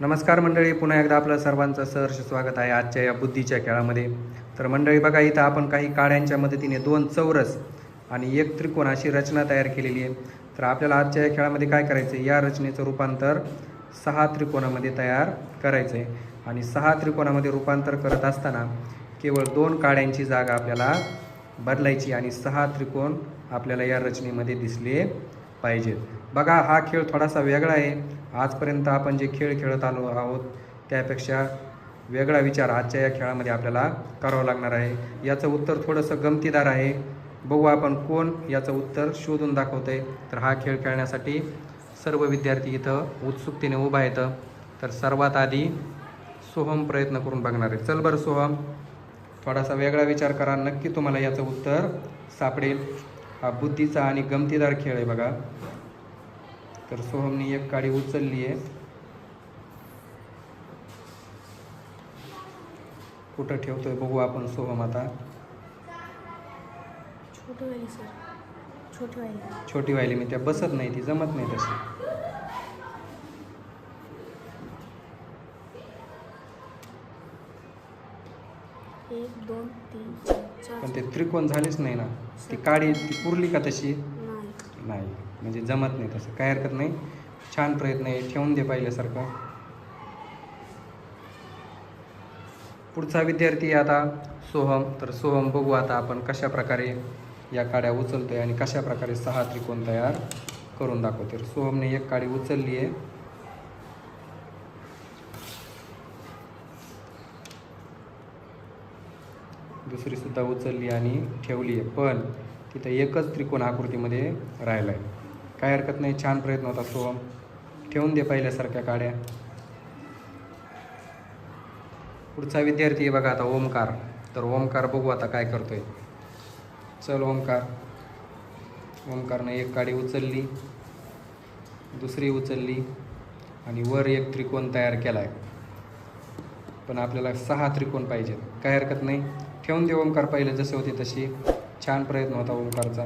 नमस्कार मंडळी पुन्हा एकदा आपलं सर्वांचं सहर्ष स्वागत आहे आजच्या या बुद्धीच्या खेळामध्ये. तर मंडळी बघा इथं आपण काही काड्यांच्या मदतीने दोन चौरस आणि एक त्रिकोण अशी रचना तयार केलेली आहे. तर आपल्याला आजच्या या खेळामध्ये काय करायचं आहे या रचनेचं रूपांतर सहा त्रिकोणामध्ये तयार करायचं आहे आणि सहा त्रिकोणामध्ये रूपांतर करत असताना केवळ दोन काड्यांची जागा आपल्याला बदलायची आणि सहा त्रिकोण आपल्याला या रचनेमध्ये दिसले पाहिजेत. बघा हा खेळ थोडासा वेगळा आहे. आजपर्यंत आपण जे खेळ खेळत आलो आहोत त्यापेक्षा वेगळा विचार आजच्या या खेळामध्ये आपल्याला करावा लागणार आहे. याचं उत्तर थोडंसं गमतीदार आहे. बघू आपण कोण याचं उत्तर शोधून दाखवतं आहे तर हा खेळ खेळण्यासाठी सर्व विद्यार्थी इथं उत्सुकतेने उभा येतं तर सर्वात आधी सोहम प्रयत्न करून बघणार आहे. चल बरं सोहम थोडासा वेगळा विचार करा. नक्की तुम्हाला याचं उत्तर सापडेल. हा बुद्धीचा आणि गमतीदार खेळ आहे बघा. तर सोहमने एक काडी उचलली आहे. कुठं ठेवतोय बघू आपण सोहम आता. छोटी वाली सर छोटी वाली. छोटी व्हायली मी त्या बसत नाही ती जमत नाही तशी. एक दोन तीन चार चार पण ते त्रिकोण झालेच नाही ना. ती काडी ती पुरली का तशी? नाही. म्हणजे जमत नाही तसं. काय हरकत नाही. छान प्रयत्न आहे. ठेवून दे पाहिल्यासारखं. पुढचा विद्यार्थी आता सोहम. तर सोहम बघू आता आपण कशा प्रकारे या काड्या उचलतोय आणि कशा प्रकारे सहा त्रिकोण तयार करून दाखवते तर सोहमने एक काडी उचलली आहे. दुसरी सुद्धा उचलली आणि ठेवली आहे. पण तिथं एकच त्रिकोण आकृतीमध्ये राहिला आहे काय हरकत नाही छान प्रयत्न होता तो. ठेवून दे पहिल्यासारख्या काड्या. पुढचा विद्यार्थी आहे बघा आता ओमकार. तर ओमकार बघू आता काय करतोय. चल ओमकार. ओमकारनं एक काडी उचलली दुसरी उचलली आणि वर एक त्रिकोण तयार केला आहे पण आपल्याला सहा त्रिकोण पाहिजेत. काय हरकत नाही. ठेवून दे ओंकार पहिले जसे होते तशी छान प्रयत्न होता ओंकारचा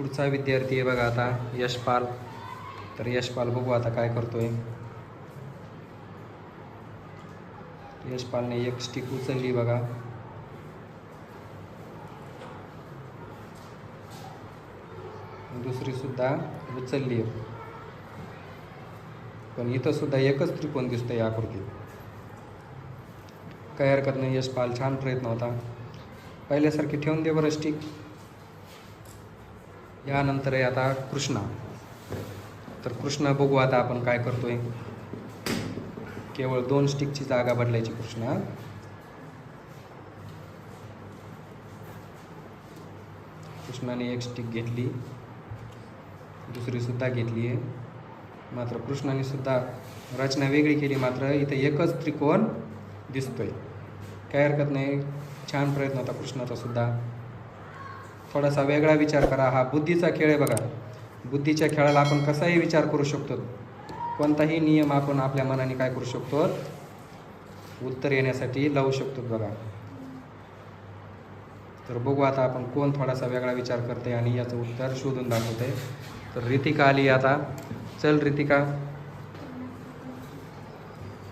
पुढचा विद्यार्थी आहे बघा आता यशपाल. तर यशपाल बघू आता काय करतोय. यशपालने एक स्टिक उचलली बघा. दुसरी सुद्धा उचलली. आहे पण इथं सुद्धा एकच त्रिकोण दिसतंय या आकृतीत. काही हरकत नाही यशपाल छान प्रयत्न होता. पहिल्यासारखी ठेवून दे बरं स्टिक यानंतर आहे आता कृष्णा. तर कृष्णा बघू आता आपण काय करतोय. केवळ दोन स्टिकची जागा बदलायची कृष्णा. कृष्णाने एक स्टिक घेतली. दुसरी सुद्धा घेतली आहे. मात्र कृष्णाने सुद्धा रचना वेगळी केली मात्र इथे एकच त्रिकोण दिसतोय. काय हरकत नाही. छान प्रयत्न होता कृष्णाचा सुद्धा. थोडासा वेगळा विचार करा. हा बुद्धीचा खेळ आहे बघा. बुद्धीच्या खेळाला आपण कसाही विचार करू शकतो. कोणताही नियम आपण आपल्या मनाने काय करू शकतो? उत्तर येण्यासाठी लावू शकतो बघा. तर बघू आता आपण कोण थोडासा वेगळा विचार करते आणि याचं उत्तर शोधून दाखवते. तर रितिका आली आता. चल रितिका.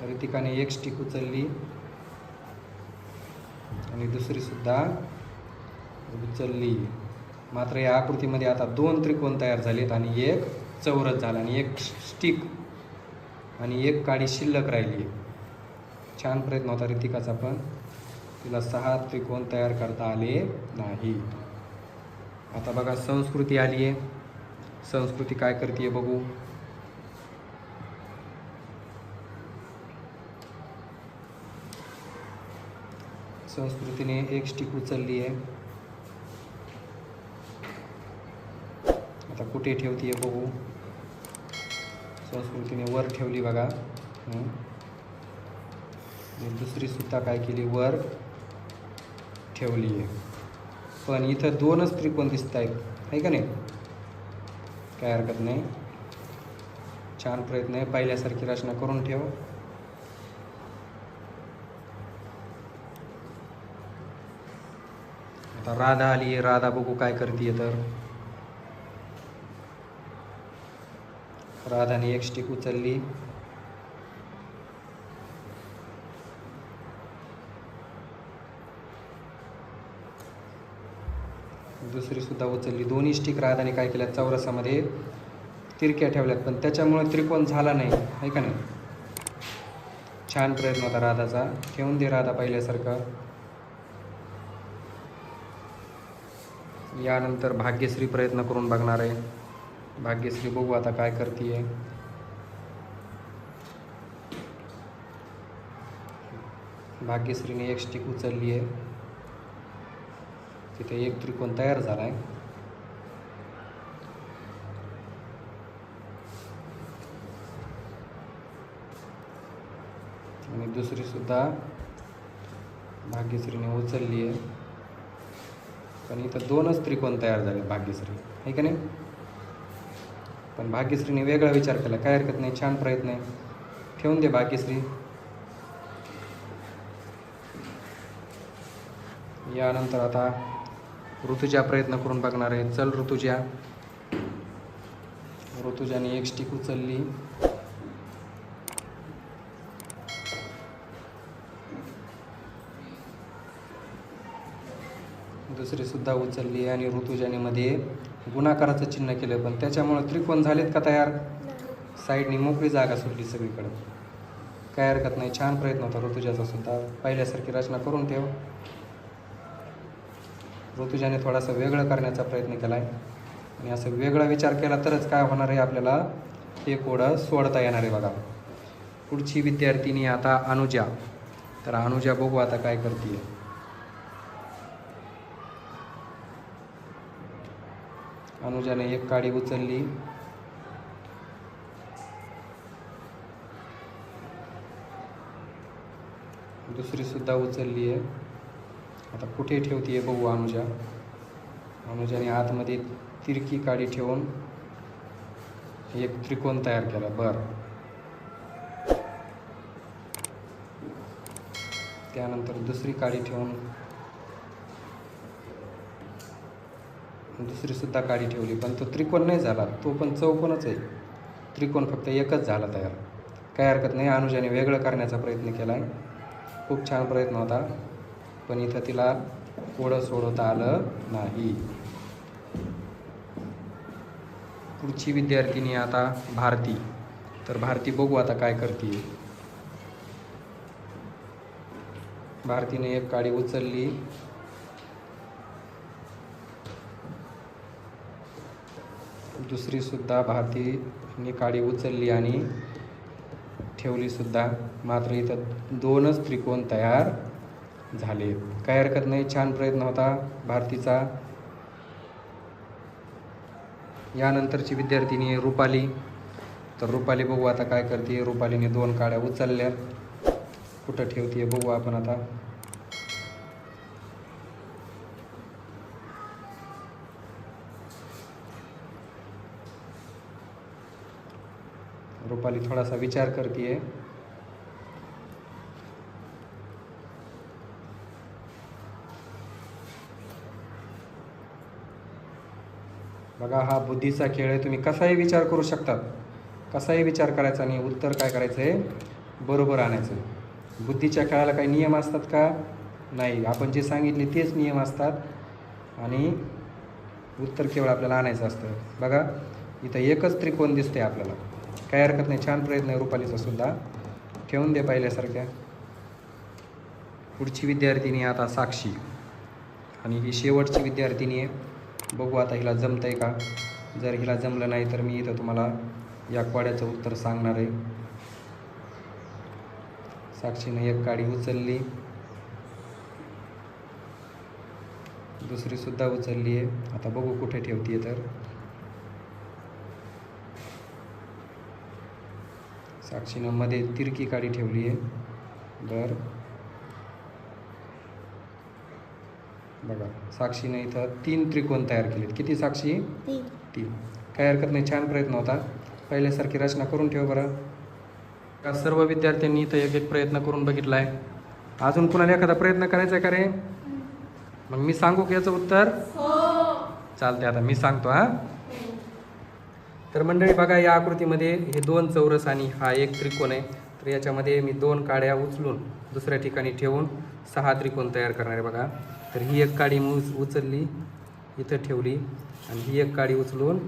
रितिकाने एक स्टिक उचलली. आणि दुसरी सुद्धा. उचलली मात्र या आकृतीमध्ये आता दोन त्रिकोण तयार झालेत आणि एक चौरस झाला आणि एक स्टिक आणि एक काडी शिल्लक राहिली. छान प्रयत्न होता रितिकाचा पण. तिला सहा त्रिकोण तयार करता आले नाही. आता बघा संस्कृती आली आहे. संस्कृती काय करते बघू. संस्कृतीने एक स्टिक उचलली आहे. आता कुठे ठेवते बघू. संस्कृतीने वर ठेवली बघा. दुसरी सुद्धा काय केली? वर ठेवली आहे. पण इथं दोनच त्रिकोण दिसत आहेत आहे का नाही? काय हरकत नाही. छान प्रयत्न आहे. पहिल्यासारखी रचना करून ठेव. आता राधा आली आहे. राधा बघू काय करते तर. राधाने एक स्टिक उचलली. दुसरी सुद्धा उचलली. दोन्ही स्टिक राधाने काय केल्या चौरसामध्ये तिरक्या ठेवल्यात. पण त्याच्यामुळे त्रिकोण झाला नाही. आहे का नाही? छान प्रयत्न होता राधाचा. ठेवून दे राधा पहिल्यासारखं. यानंतर भाग्यश्री प्रयत्न करून बघणार आहे. भाग्यश्री बघू आता काय करते भाग्यश्रीने एक स्टिक उचलली आहे तिथे एक त्रिकोण तयार झाला आहे आणि दुसरी सुद्धा भाग्यश्रीने उचलली आहे पण इथं दोनच त्रिकोण तयार झाले भाग्यश्री. आहे का नाही? पण भाग्यश्रीने वेगळा विचार केला. काय हरकत नाही छान प्रयत्न आहे. ठेवून दे भाग्यश्री. यानंतर आता ऋतुजा प्रयत्न करून बघणार आहे. चल ऋतुजा. ऋतुजाने एक स्टिक उचलली. दुसरी सुद्धा उचलली आणि ऋतुजाने मध्ये गुणाकाराचं चिन्ह केलं पण त्याच्यामुळं त्रिकोण झालेत का तयार? साईडनी मोकळी जागा सुटली सगळीकडं. काय हरकत नाही छान प्रयत्न होता ऋतुजाचा सुद्धा. पहिल्यासारखी रचना करून ठेव. ऋतुजाने थोडासा वेगळं करण्याचा प्रयत्न केला आहे आणि असं वेगळा विचार केला तरच काय होणार आहे आपल्याला? हे कोडं सोडता येणार आहे बघा. पुढची विद्यार्थिनी आता अनुजा. तर अनुजा बघू आता काय करते अनुजाने एक काडी उचलली. दुसरी सुद्धा उचलली आहे. आता कुठे ठेवते बघू अनुजा. अनुजाने आतमध्ये तिरकी काडी ठेवून एक त्रिकोण तयार केला. बर. त्यानंतर दुसरी काडी ठेवून दुसरीसुद्धा काडी ठेवली पण तो त्रिकोण नाही झाला. तो पण चौकोनच आहे. त्रिकोण फक्त एकच झाला तयार. काही हरकत नाही. अनुजाने वेगळं करण्याचा प्रयत्न केला. आहे खूप छान प्रयत्न होता. पण इथं तिला ओढं सोडवता आलं नाही. पुढची विद्यार्थिनी आता भारती. तर भारती बघू आता काय करते भारतीने एक काडी उचलली. दुसरीसुद्धा भारतीने काडी उचलली आणि ठेवलीसुद्धा मात्र इथं दोनच त्रिकोण तयार झाले. काय हरकत नाही. छान प्रयत्न होता भारतीचा. यानंतरची विद्यार्थिनी आहे रुपाली. तर रुपाली बघू आता काय करते. रुपालीने दोन काड्या उचलल्या. कुठं ठेवते बघू आपण आता. रुपाली थोडासा विचार करते बघा हा बुद्धीचा खेळ आहे. तुम्ही कसाही विचार करू शकतात. कसाही विचार करायचा आणि उत्तर काय करायचं आहे बरोबर आणायचं. बुद्धीच्या खेळाला काही नियम असतात का? नाही. आपण जे सांगितले तेच नियम असतात. आणि उत्तर केवळ आपल्याला आणायचं असतं. बघा इथं एकच त्रिकोण दिसते आपल्याला. काय हरकत नाही. छान प्रयत्न आहे रुपालीचा सुद्धा. ठेवून दे पहिल्यासारख्या. पुढची विद्यार्थिनी आहे आता साक्षी. आणि ही शेवटची विद्यार्थिनी आहे. बघू आता हिला जमतं आहे का? जर हिला जमलं नाही तर मी इथं तुम्हाला या क्वाड्याचं उत्तर सांगणार आहे. साक्षीनं एक काडी उचलली. दुसरीसुद्धा उचलली आहे. आता बघू कुठे ठेवते तर. साक्षीनं मध्ये तिरकी काडी ठेवली आहे. बर बघा साक्षीने इथं तीन त्रिकोण तयार केलेत. किती साक्षी? तीन. तीन. काही हरकत नाही छान प्रयत्न होता. पहिल्यासारखी रचना करून ठेव बरं. का सर्व विद्यार्थ्यांनी इथं एक एक प्रयत्न करून बघितला आहे अजून कुणाला एखादा प्रयत्न करायचा आहे का रे? मग मी सांगू की याचं उत्तर? चालते आता मी सांगतो हा. तर मंडळी बघा या आकृतीमध्ये हे दोन चौरस आणि हा एक त्रिकोण आहे. तर याच्यामध्ये मी दोन काड्या उचलून दुसऱ्या ठिकाणी ठेवून सहा त्रिकोण तयार करणार आहे बघा. तर ही एक काडी मी उचलली इथं ठेवली आणि ही एक काडी उचलून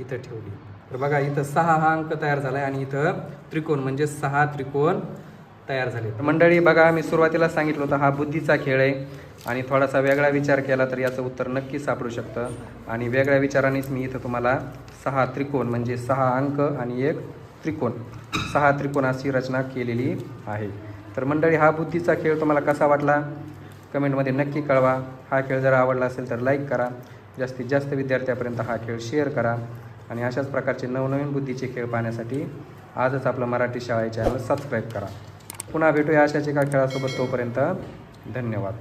इथं ठेवली. तर बघा इथं सहा हा अंक तयार झाला आहे आणि इथं त्रिकोण म्हणजे सहा त्रिकोण तयार झाले. तर मंडळी बघा मी सुरुवातीला सांगितलं होतं हा बुद्धीचा खेळ आहे. आणि थोडासा वेगळा विचार केला तर याचं उत्तर नक्की सापडू शकतं. आणि वेगळ्या विचारानेच मी इथं तुम्हाला सहा त्रिकोण म्हणजे सहा अंक आणि एक त्रिकोण सहा त्रिकोणाची रचना केलेली आहे. तर मंडळी हा बुद्धीचा खेळ तुम्हाला कसा वाटला? कमेंटमध्ये नक्की कळवा. हा खेळ जर आवडला असेल तर लाईक करा. जास्तीत जास्त विद्यार्थ्यापर्यंत हा खेळ शेअर करा. आणि अशाच प्रकारचे नवनवीन बुद्धीचे खेळ पाहण्यासाठी आजच आपलं मराठी शाळा चॅनल सबस्क्राईब करा. पुन्हा भेटूया अशाच एका खेळासोबत तोपर्यंत. धन्यवाद.